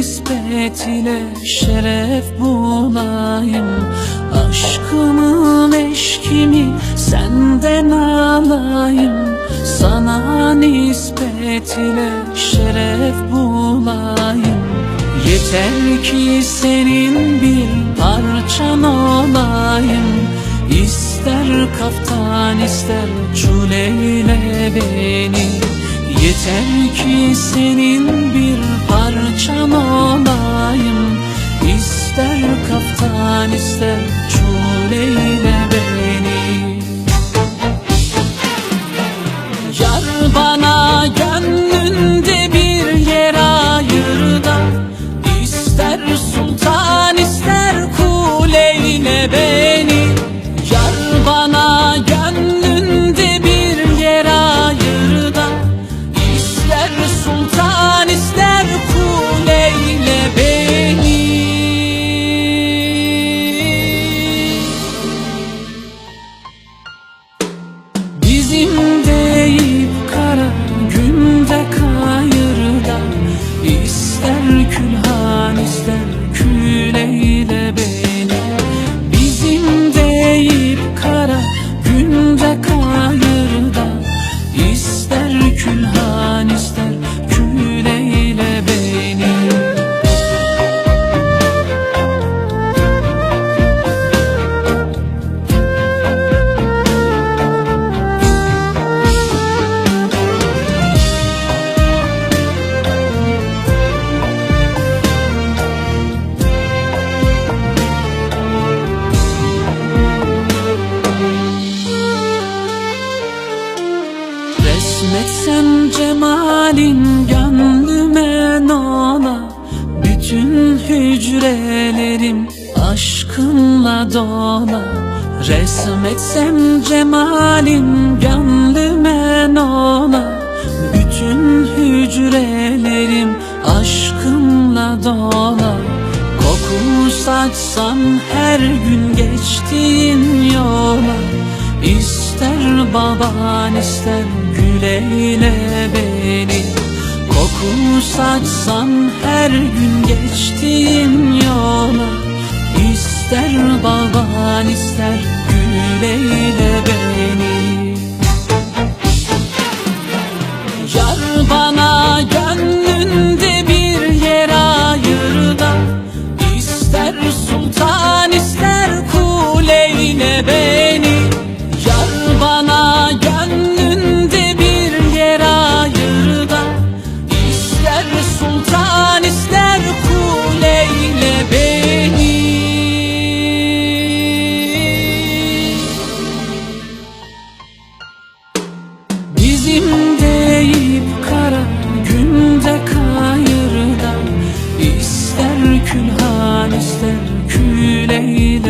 Sana nispet ile şeref bulayım. Aşkımın eşkimi senden alayım. Sana nispet ile şeref bulayım. Yeter ki senin bir parçan olayım. İster kaftan ister çuleyle beni Yeter ki senin bir parçan olayım. İster kaftan ister çuleyle beni İster cemalin gönlüme nola Bütün hücrelerim aşkınla dola Resmetsem cemalin gönlüme nola Bütün hücrelerim aşkınla dola Koku saçsam her gün geçtiğin yola İster baban ister güleyle beni Koku saçsam her gün geçtiğin yola İster baban ister güleyle beni. Yar bana külhan ister küleyle